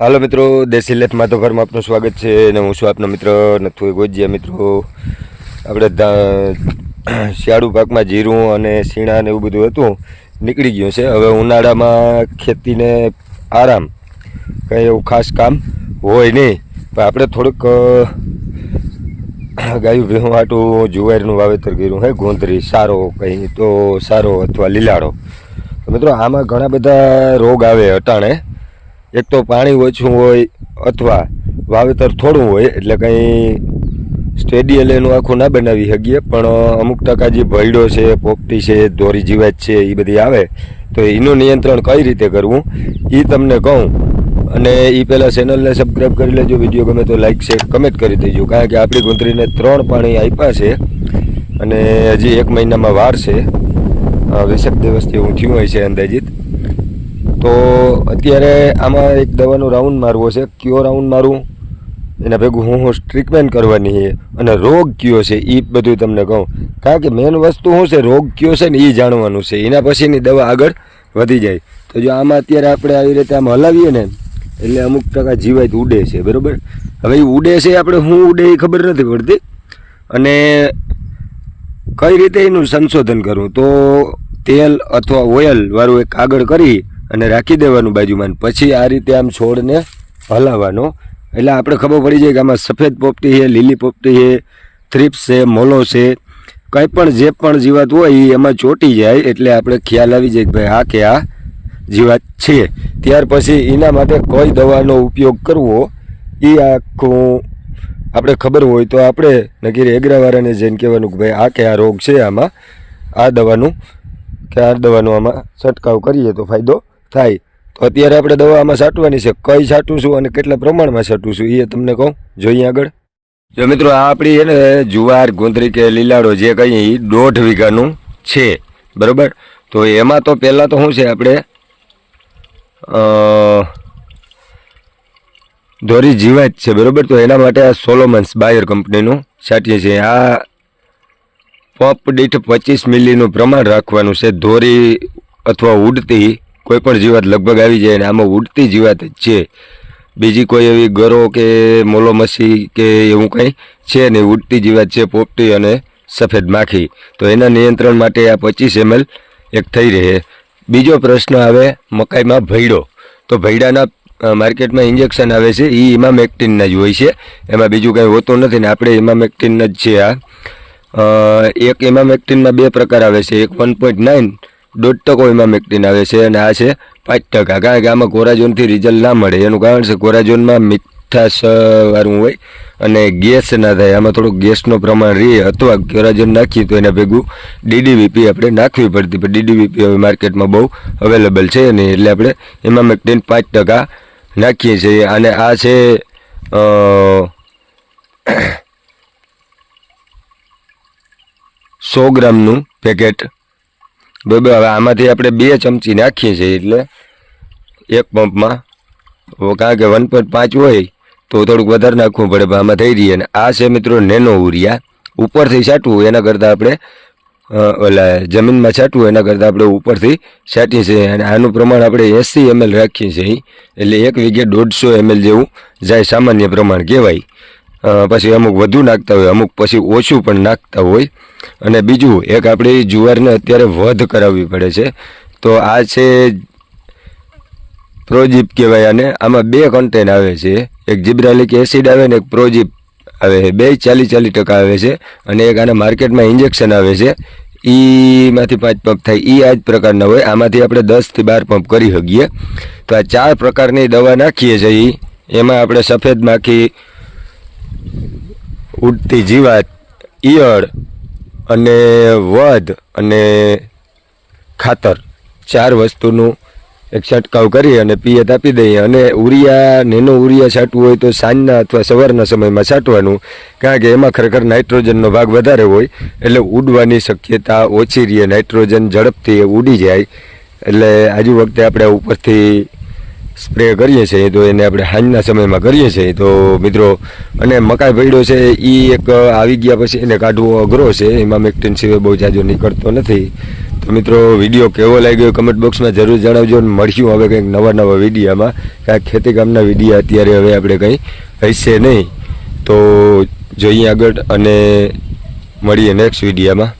હાલો મિત્રો, દેશી લેફમાં તો ઘરમાં આપનું સ્વાગત છે અને હું છું આપનો મિત્ર નથુ ગોજિયા. મિત્રો, આપણે શિયાળુ પાકમાં જીરું અને શીણા ને એવું બધું હતું, નીકળી ગયું છે. હવે ઉનાળામાં ખેતીને આરામ, કંઈ એવું ખાસ કામ હોય નહીં. પણ આપણે થોડુંક ગાયું, ભેહું, આટું, જુવારનું વાવેતર કર્યું, હે, ગોંધરી, સારો કંઈ તો સારો અથવા લીલાડો મિત્રો, આમાં ઘણા બધા રોગ આવે અટાણે. એક તો પાણી ઓછું હોય અથવા વાવેતર થોડું હોય, એટલે કંઈ સ્ટેડિયલ એનું આખું ના બનાવી શકીએ. પણ અમુક ટકા જે ભયડો છે, પોપટી છે, દોરી જીવાત છે એ બધી આવે, તો એનું નિયંત્રણ કઈ રીતે કરવું એ તમને કહું. અને એ પહેલાં ચેનલને સબસ્ક્રાઈબ કરી લેજો વીડિયો ગમે તો લાઈક શેર કમેન્ટ કરી દેજો, કારણ કે આપણી ગુંદરીને ત્રણ પાણી આપ્યા છે, અને હજી એક મહિનામાં વાર છે. વીસેક દિવસથી હું થયું હોય છે અંદાજિત. તો અત્યારે આમાં એક દવાનો રાઉન્ડ મારવો છે. કયો રાઉન્ડ મારું? એના ભેગું હું હું ટ્રીટમેન્ટ કરવાની છે અને રોગ કયો છે એ બધું તમને કહું. કારણ કે મેન વસ્તુ શું છે? રોગ કયો છે ને એ જાણવાનું છે. એના પછીની દવા આગળ વધી જાય. તો જો આમાં અત્યારે આપણે આવી રીતે આમ હલાવીએ ને, એટલે અમુક ટકા જીવાત ઉડે છે. બરાબર? હવે એ ઉડે છે આપણે શું ઉડે એ ખબર નથી પડતી. અને કઈ રીતે એનું સંશોધન કરવું? તો તેલ અથવા ઓઇલ વાળું એક કાગળ કરી અને રાખી દેવાનું બાજુમાં. પછી આ રીતે આમ છોડને હલાવવાનો. એટલે આપણે ખબર પડી જાય કે આમાં સફેદ પોપટી છે, લીલી પોપટી છે, થ્રીપ્સ છે, મોલો છે. કંઈ પણ જે પણ જીવાત હોય એ એમાં ચોંટી જાય એટલે આપણે ખ્યાલ આવી જાય કે ભાઈ આ કે આ જીવાત છે. ત્યાર પછી એના માટે કોઈ દવાનો ઉપયોગ કરવો એ આખું આપણે ખબર હોય તો આપણે નકીર એગ્રાવાળાને જઈને કહેવાનું કે ભાઈ આ કે આ રોગ છે આમાં. આ દવાનું, કે આ દવાનો આમાં છંટકાવ કરીએ તો ફાયદો થાય. તો અત્યારે આપણે દવા આમાં છાંટવાની છે. કઈ છાંટું છું અને કેટલા પ્રમાણમાં છાંટું છું એ તમને કહું. જોઈએ આગળ. જો મિત્રો, આ આપણી છે ને જુવાર, ગુંદરી કે લીલાડો જે કહીએ એ દોઢ વીઘાનું છે. બરાબર? તો એમાં તો પહેલાં તો શું છે આપણે? ધોરી જીવાત છે, બરાબર? તો એના માટે આ સોલોમન્સ બાયર કંપનીનું છાંટીએ છીએ આ પંપ દીઠ પચીસ મિલીનું પ્રમાણ રાખવાનું છે. ધોરી અથવા ઉડતી કોઈ પણ જીવાત લગભગ આવી જાય ને આમાં ઉડતી જીવાત જ છે. બીજી કોઈ એવી ગરો કે મોલોમસી કે એવું કંઈ છે નહીં ઉડતી જીવાત છે, પોપટી અને સફેદ માખી. તો એના નિયંત્રણ માટે આ પચીસ એમએલ એક થઈ રહે. બીજો પ્રશ્ન આવે, મકાઈમાં ભૈડો. તો ભૈડાના માર્કેટમાં ઇન્જેક્શન આવે છે એ ઇમામેક્ટિનના જ હોય છે. એમાં બીજું કંઈ હોતું નથી ને આપણે ઇમામેક્ટિનના જ છે આ. એક ઇમામેક્ટિનમાં બે પ્રકાર આવે છે. એક વન પોઈન્ટ નાઇન દોઢ ટકો મિક્ટિન આવે છે અને આ છે પાંચ ટકા. કારણ કે આમાં કોરાજોનથી રિઝલ્ટ ના મળે. એનું કારણ છે કોરાજોનમાં મીઠાશ વાળું હોય અને ગેસ ના થાય. આમાં થોડુંક ગેસનું પ્રમાણ રહે અથવા કોરાજોન નાખીએ તો એના ભેગું ડીડીવીપી આપણે નાખવી પડતી. પણ ડીડીવીપી હવે માર્કેટમાં બહુ અવેલેબલ છે નહીં એટલે આપણે એમાં મિક્ટિન પાંચ ટકા નાખીએ છીએ. અને આ છે સો ગ્રામનું પેકેટ. બરાબર હવે આમાંથી આપણે બે ચમચી નાખીએ છીએ એટલે એક પંપમાં. કારણ કે વન પોઈન્ટ પાંચ હોય તો થોડુંક વધારે નાખવું પડે, પણ આમાં થઈ રહીએ અને આ છે મિત્રો નેનો ઉરિયા ઉપરથી છાંટવું એના કરતાં આપણે ઓલા જમીનમાં છાંટવું એના કરતાં આપણે ઉપરથી છાંટીએ છીએ. અને આનું પ્રમાણ આપણે એંસી એમએલ રાખીએ છીએ એટલે એક વીઘે દોઢસો એમએલ જેવું જાય સામાન્ય પ્રમાણ કહેવાય. પછી અમુક વધુ નાખતા હોય, અમુક પછી ઓછું પણ નાખતા હોય. અને બીજું, એક આપણે જુવારને અત્યારે વધ કરાવવી પડે છે. તો આ છે પ્રોજીપ કહેવાય અને આમાં બે કન્ટેન આવે છે. એક જીબ્રાલિક એસિડ આવે ને એક પ્રોજીપ આવે છે. બે ચાલીસ ચાલીસ ટકા આવે છે. અને એક આના માર્કેટમાં ઇન્જેક્શન આવે છે. ઈમાંથી પાંચ પંપ થાય. એ આ જ પ્રકારના હોય. આમાંથી આપણે દસથી બાર પંપ કરી શકીએ. તો આ ચાર પ્રકારની દવા નાખીએ છીએ. એમાં આપણે સફેદ માખી ઉડતી જીવાત, ઈયળ અને વધ અને ખાતર. ચાર વસ્તુનું એક છંટકાવ કરી અને પિયત આપી દઈએ. અને ઉરિયા, નેનો ઉરિયા છાંટવું હોય તો સાંજના અથવા સવારના સમયમાં છાંટવાનું, કારણ કે એમાં ખરેખર નાઇટ્રોજનનો ભાગ વધારે હોય, એટલે ઉડવાની શક્યતા ઓછી રહે. નાઇટ્રોજન ઝડપથી ઉડી જાય. એટલે આજુ વખતે આપણે ઉપરથી સ્પ્રે કરીએ છીએ, તો એને આપણે સાંજના સમયમાં કરીએ છીએ. તો મિત્રો, અને મકાઈ ભેડો છે એ એક આવી ગયા પછી એને કાઢવો અઘરો છે. એમાં મેક્ટિન સિવાય બહુ જાજો નીકળતો નથી. તો મિત્રો, વીડિયો કેવો લાગ્યો કમેન્ટ બોક્સમાં જરૂર જણાવજો અને મળશું હવે કંઈક નવા નવા વિડીયામાં. કાંઈક ખેતી કામના વિડીયા અત્યારે હવે આપણે કંઈ હશે નહીં. તો જોઈએ આગળ અને મળીએ નેક્સ્ટ વિડીયામાં.